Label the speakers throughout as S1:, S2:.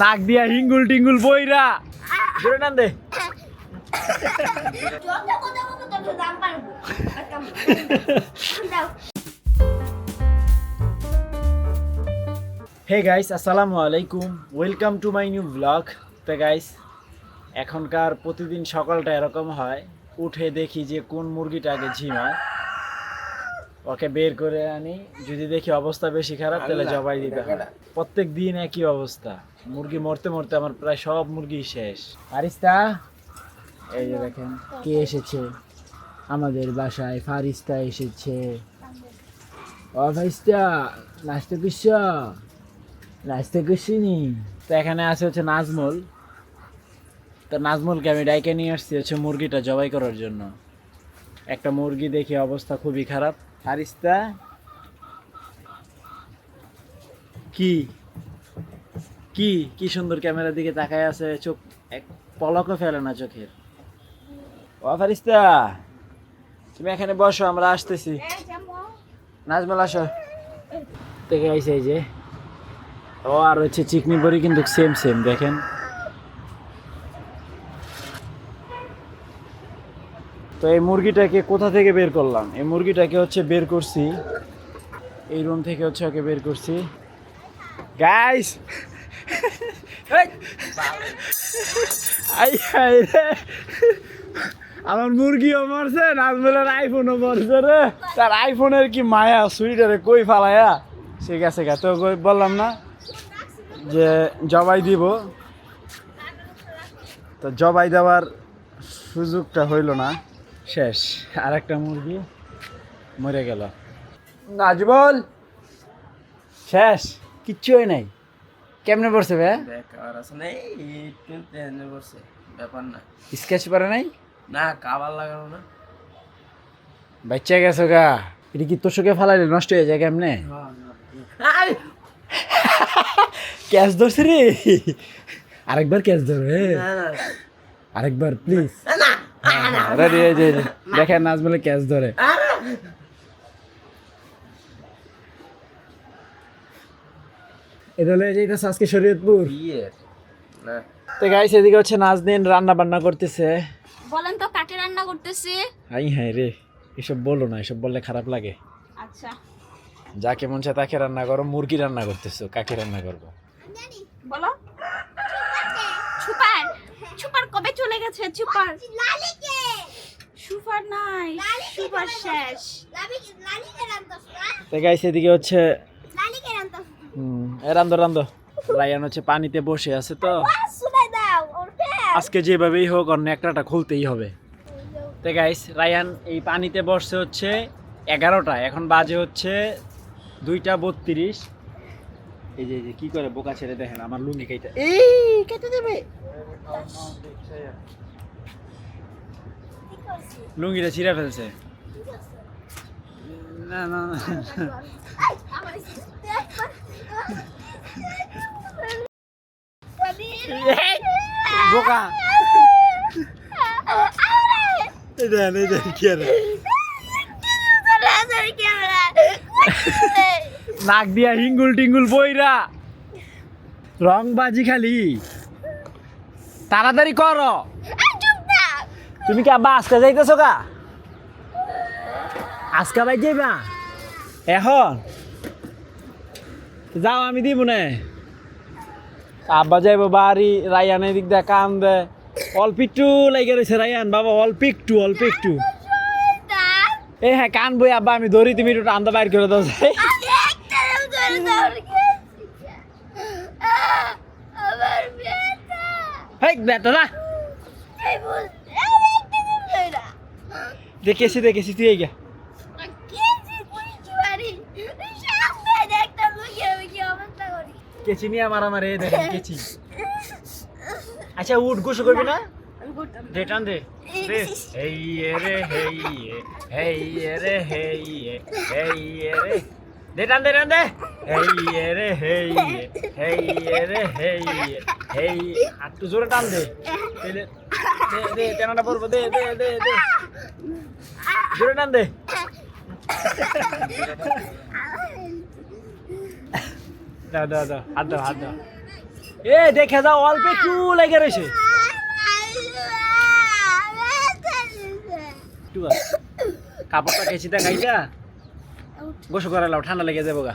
S1: নাক দিয়া হিঙ্গুল টিঙ্গুল বইরা। জোরে টান দে। হে গাইস আসসালামু আলাইকুম। Welcome to my new vlog তো গাইস এখনকার প্রতিদিন সকালটা এরকম হয়। উঠে দেখি যে কোন মুরগিটা আগে ঝিমায়। ওকে বের করে আনি। যদি দেখি অবস্থা বেশি খারাপ তাহলে জবাই দিতে হয় প্রত্যেক দিন একই অবস্থা। মুরগি মরতে মরতে আমার প্রায় সব মুরগি শেষ। আরিস্তা এই যে দেখেন কে এসেছে? আমাদের বাসায় ফারিস্তা এসেছে। ও ফারিস্তা নাচতে করছ? নাচতে করছিনি? তো এখানে আছে হচ্ছে নাজমুল। তো নাজমুলকে আমি ডাইকে নিয়ে আসছি হচ্ছে মুরগিটা জবাই করার জন্য। একটা মুরগি দেখি অবস্থা খুবই খারাপ। হারিস্তা কি? কি? কি সুন্দর ক্যামেরার দিকে তাকায় আছে চোখ এক পলকও ফেলে না চোখের। ও ফারিস্তা তুমি এখানে বসো আমরা আসতেছি। নাজমুল আসো। থেকে আইসে এই যে। ও আর হচ্ছে চিকনি বড়ি কিন্তু সেম সেম দেখেন। তো এই মুরগিটাকে কোথা থেকে বের করলাম? এই মুরগিটাকে হচ্ছে বের করছি। এই রুম থেকে হচ্ছে ওকে বের করছি। গাইস আমার মুরগিও মরছে, নাজমুলের আইফোনও মরছে রে। তার আইফোনের কি মায়া? সুইটারে কই ফালায়া? ঠিক আছে গা তো বললাম না যে জবাই দিব। তো জবাই দেওয়ার সুযোগটা হইল না। শেষ। আর একটা মুরগি মরে গেল। নাজবল শেষ। কিচ্ছু হয় নাই। কেমনে পড়ছে বে?
S2: বেকার আছে না এই কিন্তু এনে বসে ব্যাপার না।
S1: স্কেচ পারে নাই?
S2: না কাবার লাগানো না।
S1: বাচ্চা গেছো গা। এটা কি তোর চোখে ফালাইলে? নষ্ট হয়ে যায় কেমনে? ক্যাচ ধরছে রে। আরেকবার ক্যাচ ধরবে। আরেকবার প্লিজ দেখেন নাজমুলে ক্যাচ ধরে। এটা হলো এটা আজকে শরীয়তপুর। তো গাইস এদিকে হচ্ছে নাজদিন রান্না বান্না করতেছে।
S3: বলেন তো কাকে রান্না করতেছি?
S1: হাই হাই রে এসব বলো না এসব বললে খারাপ লাগে।
S3: আচ্ছা।
S1: যা কেমন চায় তাকে রান্না করো মুরগি রান্না করতেছো কাকে রান্না করব?
S3: বলো। কবে চলে গেছে সুপার নাই সুপার শেষ।
S1: তো গাইস এদিকে হচ্ছে রান্ধো রান্ধো রায়ান হচ্ছে পানিতে বসে আছে তো। আজকে যেভাবেই হোক অন্য একটাটা খুলতেই হবে। তো গাইস রায়ান এই পানিতে বসছে হচ্ছে এগারোটা। এখন বাজে হচ্ছে দুইটা বত্রিশ। এই যে এই যে কি করে বোকা ছেড়ে দেখেন আমার লুঙ্গি কেটে এই কেটে দেবে। লুঙ্গিটা ছিঁড়ে ফেলছে। না না। বোকা। দেন এই দেন কি আর। নাক দিয়া হিঙ্গুল টিঙ্গুল বইরা। রং বাজি খালি। তাড়াতাড়ি করো। তুমি কি আব্বা আজকে যাইতেছো গা? আজকে বাই যাইবা? এখন? যাও আমি দিব না। আব্বা যাইব বাড়ি রায়ান এদিক দিয়ে কান দে। অল্প একটু লাগে রয়েছে রায়ান বাবা অল্প একটু অল্প একটু। এ হ্যাঁ কান বই আব্বা আমি ধরি তুমি একটু টান্দা বাইর করে দাও। যাই
S3: আমার বেটা
S1: না দেখেছি দেখেছি তুই এই গা। কেচি নিয়ে আমার আমার এ দেখেন কেচি। আচ্ছা উঠ গোসল করবি না? দে টান দে। দে। রে হেই হেই রে হেই হেই রে। দে টান দে টান দে। হেই রে হেই হেই রে হেই হেই একটু জোরে টান দে। দে দে টেনাটা পড়ব দে দে দে দে। জোরে টান দে। দাও দাও দাও হাত দাও হাত দাও। এ দেখে যাও অল্প একটু লেগে রয়েছে। কাপড়টা কেচিতে খাইটা গোসল করে ঠান্ডা লেগে যাব গা।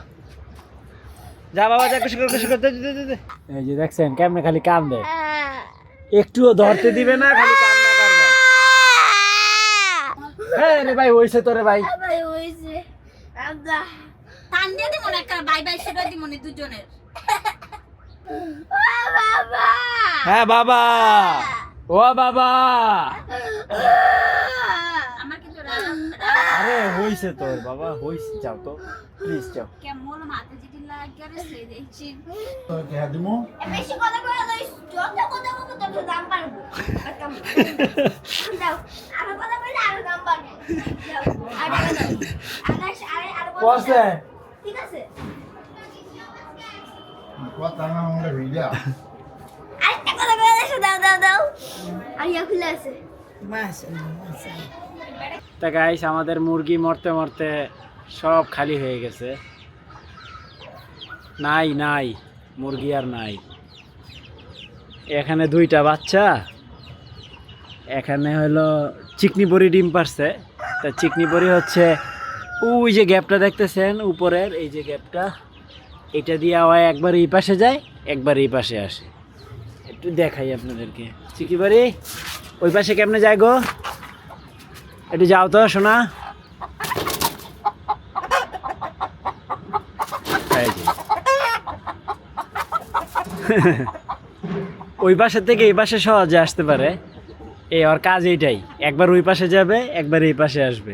S1: যা বাবা যা গোসল কর গোসল কর দে, দে, দে, দে। এই যে দেখছেন কেমনে খালি কান দেয় একটুও ধরতে দিবে না খালি কান্না করবে। হ্যাঁ রে ভাই হইছে তোরে ভাই।
S3: টান দিয়ে দিব না একটা বাই বাই সেটা দিব না দুজনের।
S1: হ্যাঁ বাবা। ও বাবা। আরে হইছে তোর বাবা হইছে যাও তো। প্লিজ যাও।
S3: কেমন মাথা যেটি লাগে রে সে দেখছি।
S1: তোর কে দিমু?
S3: বেশি কথা যত কথা বলব তত দাম পারব দাও আর কথা কইলে আর দাম আর আর আর
S1: কসে
S3: ঠিক আছে?
S4: কথা না আমরা ভিডিও
S3: আরেকটা কথা দাও দাও দাও। আর ইয়া খুলে আছে।
S1: তা গাইস আমাদের মুরগি মরতে মরতে সব খালি হয়ে গেছে। নাই নাই, মুরগি আর নাই। এখানে দুইটা বাচ্চা, এখানে হলো চিকনি বড়ি ডিম পারছে। তা চিকনি বড়ি হচ্ছে, ওই যে গ্যাপটা দেখতেছেন উপরের, এই যে গ্যাপটা, এটা দিয়ে আওয়ায় একবার এই পাশে যায়, একবার এই পাশে আসে। একটু দেখাই আপনাদেরকে। চিকি বাড়ি, ওই পাশে কেমনে যায় গো? একটু যাও তো শোনা ওই পাশে থেকে এই পাশে সহজে আসতে পারে। এই ওর কাজ এইটাই, একবার ওই পাশে যাবে, একবার এই পাশে আসবে।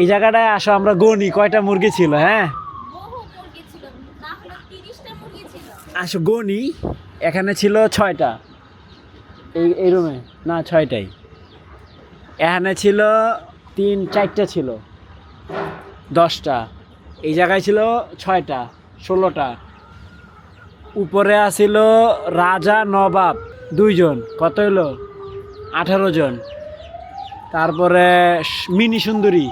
S1: এই জায়গাটায় আসো, আমরা গনি কয়টা মুরগি ছিল হ্যাঁ?
S3: বহু মুরগি ছিল না হলো 30টা মুরগি ছিল
S1: আসো গনি এখানে ছিল ছয়টা। এই এই রুমে না, ছয়টাই। এখানে ছিল তিন চারটা ছিল। দশটা। এই জায়গায় ছিল ছয়টা ষোলোটা। উপরে আছিল রাজা নবাব দুইজন। কত হলো আঠারো জন। তারপরে মিনি সুন্দরী।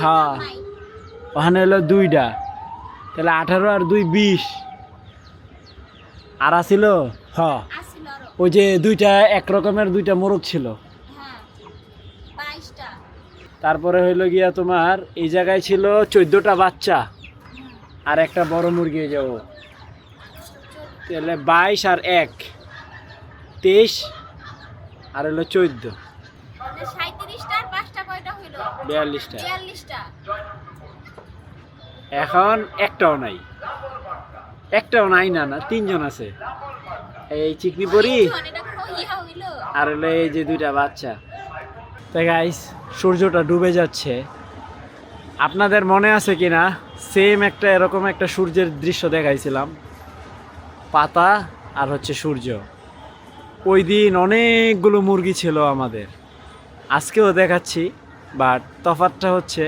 S1: হ্যাঁ। ওখানে হলো দুইটা। তাহলে আঠারো আর দুই বিশ। আর আছিল হ।
S3: আসছিল আরও
S1: ওই যে দুইটা এক রকমের দুইটা মোরগ ছিল।
S3: হ্যাঁ
S1: তারপরে হইল গিয়া তোমার এই জায়গায় ছিল চোদ্দোটা বাচ্চা আর একটা বড় মুরগি হয়ে যাব তাহলে বাইশ আর এক তেইশ আর হলো চোদ্দ। বিয়াল্লিশটা। এখন একটাও নাই। একটাও নাই না না তিনজন আছে। এই চিকনি পরি? আর হলো এই যে দুইটা বাচ্চা। তাই গাইস সূর্যটা ডুবে যাচ্ছে। আপনাদের মনে আছে কি না সেম একটা এরকম একটা সূর্যের দৃশ্য দেখাইছিলাম। পাতা আর হচ্ছে সূর্য। ওই দিন অনেকগুলো মুরগি ছিল আমাদের। আজকেও দেখাচ্ছি বাট তফাৎটা হচ্ছে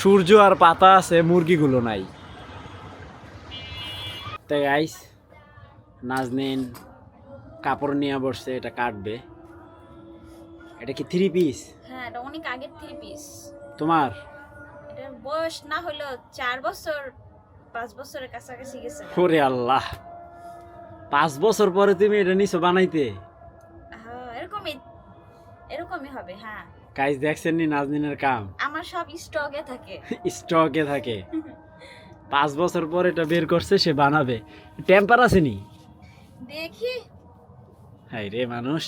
S1: সূর্য আর পাতা আছে মুরগিগুলো নাই। তাই গাইস নাজনিন কাপড় নিয়ে বসছে এটা কাটবে। এটা কি থ্রি পিস
S3: হ্যাঁ এটা অনেক আগের থ্রি পিস
S1: তোমার?
S3: এটার বয়স না হলো চার বছর পাঁচ বছরের কাছাকাছি গেছে।
S1: ওরে আল্লাহ। পাঁচ বছর পরে তুমি এটা নিছো বানাইতে?
S3: হ্যাঁ এরকমই এরকমই হবে হ্যাঁ।
S1: গাইস দেখছেন নি নাজনিনের কাম?
S3: আমার সব স্টকে থাকে।
S1: স্টকে থাকে। পাঁচ বছর পর এটা বের করছে সে বানাবে। টেম্পার আছে নি?
S3: দেখি।
S1: হাই রে মানুষ।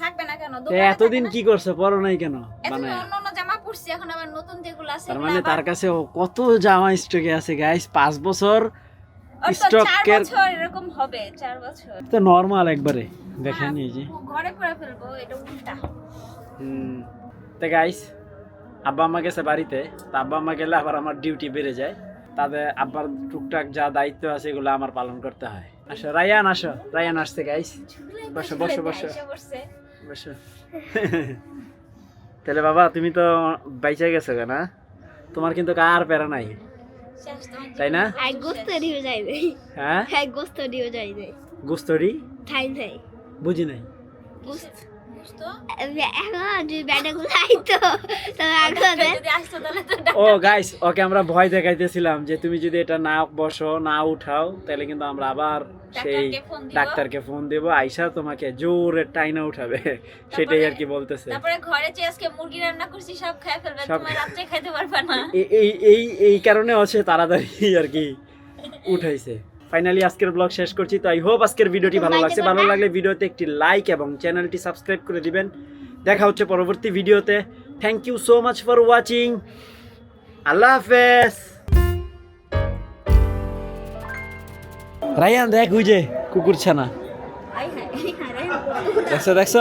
S3: থাকবে না কেন?
S1: এতদিন কি করছে? পরো নাই কেন?
S3: না? এতদিন
S1: বানায়
S3: অন্য অন্য জামা পরছি এখন আবার নতুন যেগুলো আছে
S1: তার মানে তার কাছে কত জামা স্টকে আছে গাইস পাঁচ বছর স্টকের
S3: এরকম হবে চার বছর।
S1: তো নর্মাল একবারে দেখেন এই যে।
S3: ঘরে পরে ফেলব এটা উল্টা।
S1: হুম। তো গাইস আব্বা আম্মা গেছে বাড়িতে তা আব্বা আম্মা গেলে আবার আমার ডিউটি বেড়ে যায়। তাদের আব্বার টুকটাক যা দায়িত্ব আছে এগুলো আমার পালন করতে হয়। আসো রায়ান আসো। রায়ান আসছে গাইস বসো বসো বসো। বসো। তাহলে বাবা তুমি তো বাইচা গেছো না তোমার কিন্তু কার প্যারা নাই। তাই না? হ্যাঁ? গুস্তরি বুঝি নাই। ও গাইস ওকে আমরা ভয় দেখাইতেছিলাম যে তুমি যদি এটা না বসো না উঠাও তাহলে কিন্তু আমরা আবার সেই
S5: ডাক্তারকে ফোন দিব।
S1: আইসা তোমাকে জোরে টাইনা উঠাবে। সেটাই আর কি বলতেছে।
S5: তারপরে ঘরে যে আজকে মুরগি রান্না করছি সব খেয়ে ফেলবে। তোমার রাত্রে খাইতে পারবে না।
S1: এই এই এই কারণে হচ্ছে তাড়াতাড়ি আর কি উঠাইছে। ফাইনালি আজকের ব্লগ শেষ করছি তো আই হোপ আজকের ভিডিওটি ভালো লাগছে। ভালো লাগলে ভিডিওতে একটি লাইক এবং চ্যানেলটি সাবস্ক্রাইব করে দিবেন। দেখা হচ্ছে পরবর্তী ভিডিওতে। Thank you so much for watching আল্লাহ হাফেজ। রায়ান দেখ ওই যে কুকুর ছানা দেখছ দেখছ?